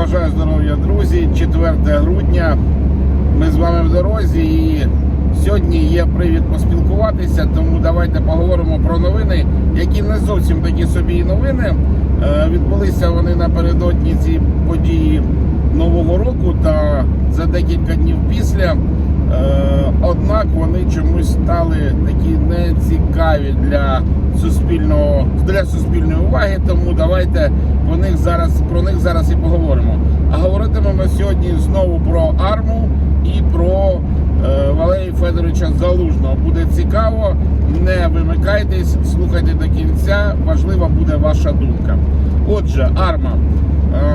Бажаю здоров'я, друзі. 4 грудня. Ми з вами в дорозі і сьогодні є привід поспілкуватися, тому давайте поговоримо про новини, які не зовсім такі собі новини. Е, Відбулися вони напередодні ці події Нового року та за декілька днів після. Е, Однак вони чомусь стали такі нецікаві для суспільного для суспільної уваги. Тому давайте про них зараз про них зараз і поговоримо. А говоритимемо сьогодні знову про арму і про е, Валерія Федоровича Залужного. Буде цікаво. Не вимикайтесь, слухайте до кінця. Важлива буде ваша думка. Отже, арма.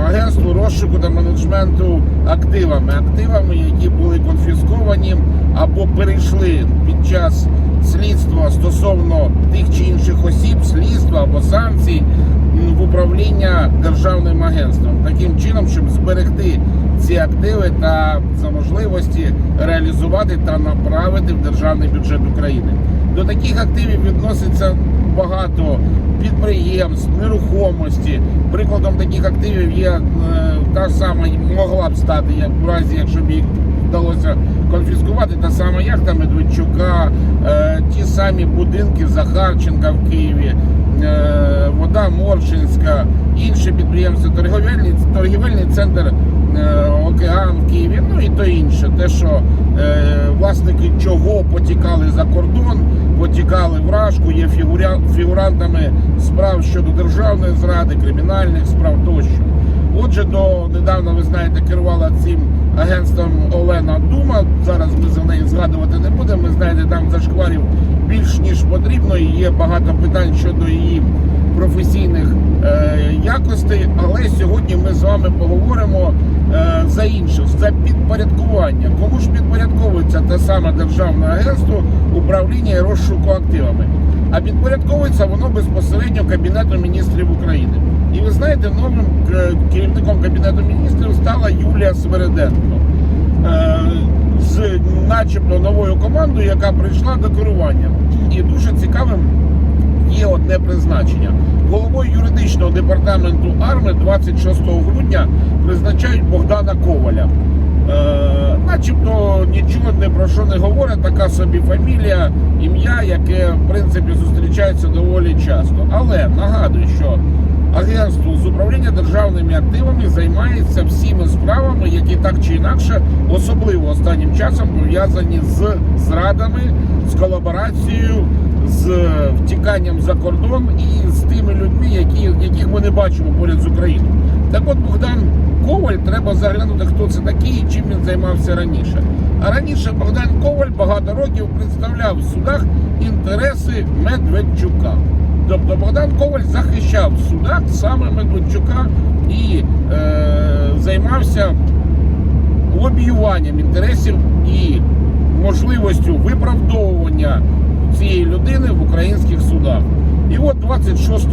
Агентство розшуку та менеджменту активами, активами, які були конфісковані або перейшли під час слідства стосовно тих чи інших осіб, слідства або санкцій в управління державним агентством, таким чином, щоб зберегти ці активи та за можливості реалізувати та направити в державний бюджет України. До таких активів відноситься багато підприємств, нерухомості. Прикладом таких активів є е, та сама могла б стати, як в разі, якщо б їх вдалося конфіскувати, та сама яхта Медведчука, е, ті самі будинки Захарченка в Києві, е, вода Моршинська, інші підприємства, торгівельний, торгівельний центр Океан в Києві, ну і то інше. Те, що власники чого потікали за кордон, потікали в Рашку, є фігурантами справ щодо державної зради, кримінальних справ тощо. Отже, до недавно ви знаєте, керувала цим агентством Олена Дума. Зараз ми за неї згадувати не будемо. Ви знаєте, там зашкварів більш ніж потрібно. І є багато питань щодо її професійних е, якостей. Але сьогодні ми з вами поговоримо е, за інше, за підпорядкування. Кому ж підпорядковується те саме державне агентство управління і розшуку активами? А підпорядковується воно безпосередньо Кабінету міністрів України. І ви знаєте, новим е, керівником Кабінету міністрів стала Юлія Свереденко. З начебто новою командою, яка прийшла до керування. І дуже цікавим одне призначення. Головою юридичного департаменту арми 26 грудня призначають Богдана Коваля. Е, начебто нічого не про що не говорить, така собі фамілія, ім'я, яке в принципі зустрічається доволі часто. Але нагадую, що агентство з управління державними активами займається всіми справами, які так чи інакше, особливо останнім часом пов'язані з зрадами, з колаборацією, з втіканням за кордон і з тими людьми, які, яких ми не бачимо поряд з Україною. Так от Богдан Коваль, треба заглянути, хто це такий і чим він займався раніше. А раніше Богдан Коваль багато років представляв в судах інтереси Медведчука. Тобто Богдан Коваль захищав в судах саме Медведчука і е, займався лобіюванням інтересів і можливістю виправдовування цієї людини в українських судах. І от 26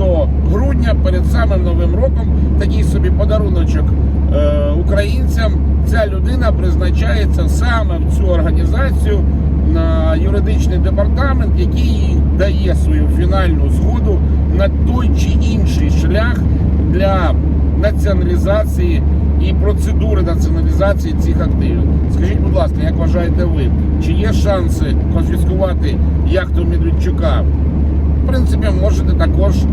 грудня перед самим новим роком такий собі подаруночок е, українцям. Ця людина призначається саме в цю організацію на юридичний департамент, який дає свою фінальну згоду на той чи інший шлях для націоналізації і процедури націоналізації цих активів. Скажіть, будь ласка, як вважаєте ви, чи є шанси конфіскувати яхту Медведчука? В принципі, можете також е,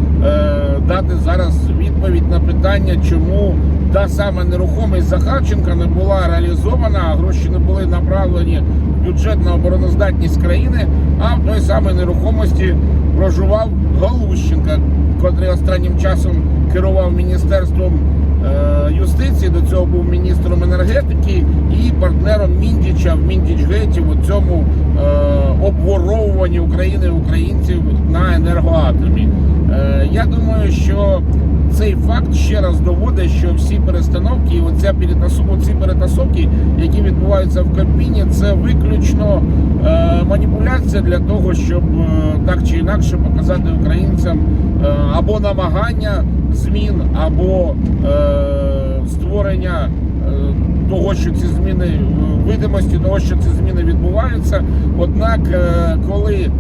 дати зараз відповідь на питання, чому та сама нерухомість Захарченка не була реалізована, а гроші не були направлені в бюджет на обороноздатність країни, а в той самій нерухомості проживав Галущенка, котрий останнім часом керував міністерством юстиції. До цього був міністром енергетики і партнером Міндіча в Міндічгеті у цьому е, обворовуванні України українців на енергоатомі. Е, я думаю, що цей факт ще раз доводить, що всі перестановки і оця ці перетасовки, які відбуваються в Кабміні, це виключно е, маніпуляція для того, щоб е, так чи інакше показати українцям е, або намагання змін, або е, створення е, того, що ці зміни е, видимості того, що ці зміни відбуваються. Однак, е, коли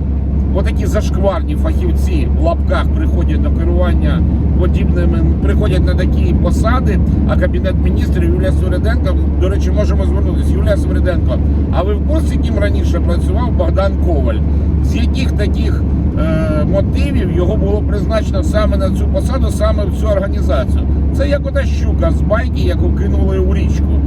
отакі зашкварні фахівці в лапках приходять до керування подібними приходять на такі посади, а кабінет міністрів Юлія Свириденко, до речі, можемо звернутися. Юлія Свириденко, а ви в курсі, яким раніше працював Богдан Коваль? З яких таких е, мотивів його було призначено саме на цю посаду, саме в цю організацію? Це як ота щука з байки, яку кинули у річку.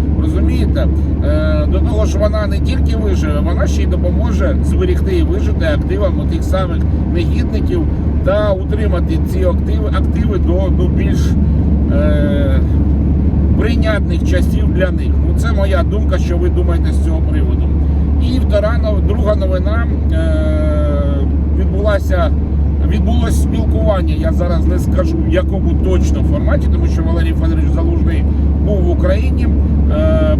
До того ж, вона не тільки виживе, вона ще й допоможе зберегти і вижити активам тих самих негідників та утримати ці активи, активи до, до більш е, прийнятних часів для них. Ну, це моя думка, що ви думаєте з цього приводу. І втора друга новина е, відбулася. Відбулось спілкування. Я зараз не скажу в якому точно форматі, тому що Валерій Федорович Залужний був в Україні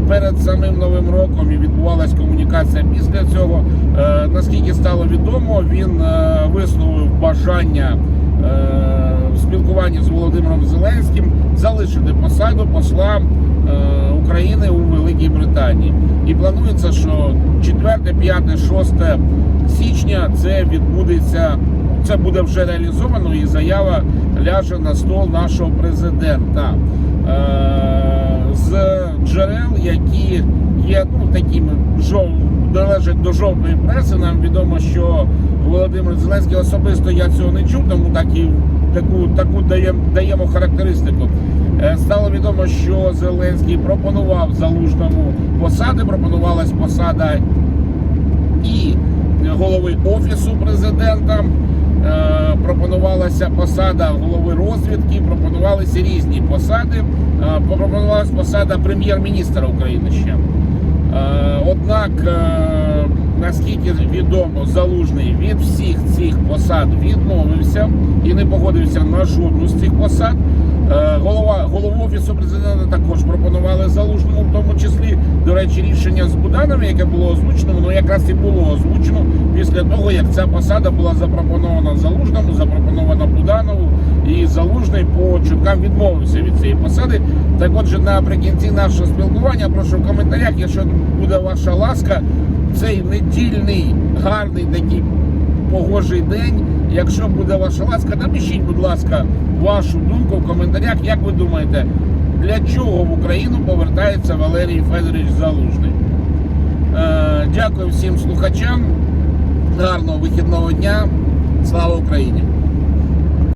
перед самим новим роком і відбувалась комунікація після цього. Е, наскільки стало відомо, він е, висловив бажання е, в спілкуванні з Володимиром Зеленським залишити посаду посла України у Великій Британії. І планується, що 4, 5, 6 січня це відбудеться. Це буде вже реалізовано, і заява ляже на стол нашого президента Е, з джерел, які є ну такими жов... належать до жовтої преси. Нам відомо, що Володимир Зеленський особисто я цього не чув, тому так і таку таку даємо даємо характеристику. Е, Стало відомо, що Зеленський пропонував залужному посади. Пропонувалась посада і голови офісу президента. е, Пропонувалася посада голови розвідки, пропонувалися різні посади. Е, Пропонувалася посада прем'єр-міністра України ще. Е, Однак, е, наскільки відомо, залужний від всіх цих посад відмовився і не погодився на жодну з цих посад. Е, Голова голову офісу президента також пропонували залужному, в тому числі до речі, рішення з Буданом, яке було озвучено, воно якраз і було озвучено після того, як ця посада була запропонована залужному, запропонована Буданову, і залужний по чуткам відмовився від цієї посади. Так, отже, наприкінці нашого спілкування, прошу в коментарях, якщо буде ваша ласка, цей недільний гарний такий погожий день. Якщо буде ваша ласка, напишіть, будь ласка, вашу думку в коментарях. Як ви думаєте, для чого в Україну повертається Валерій Федорович Залужний? Е, дякую всім слухачам. Гарного вихідного дня. Слава Україні!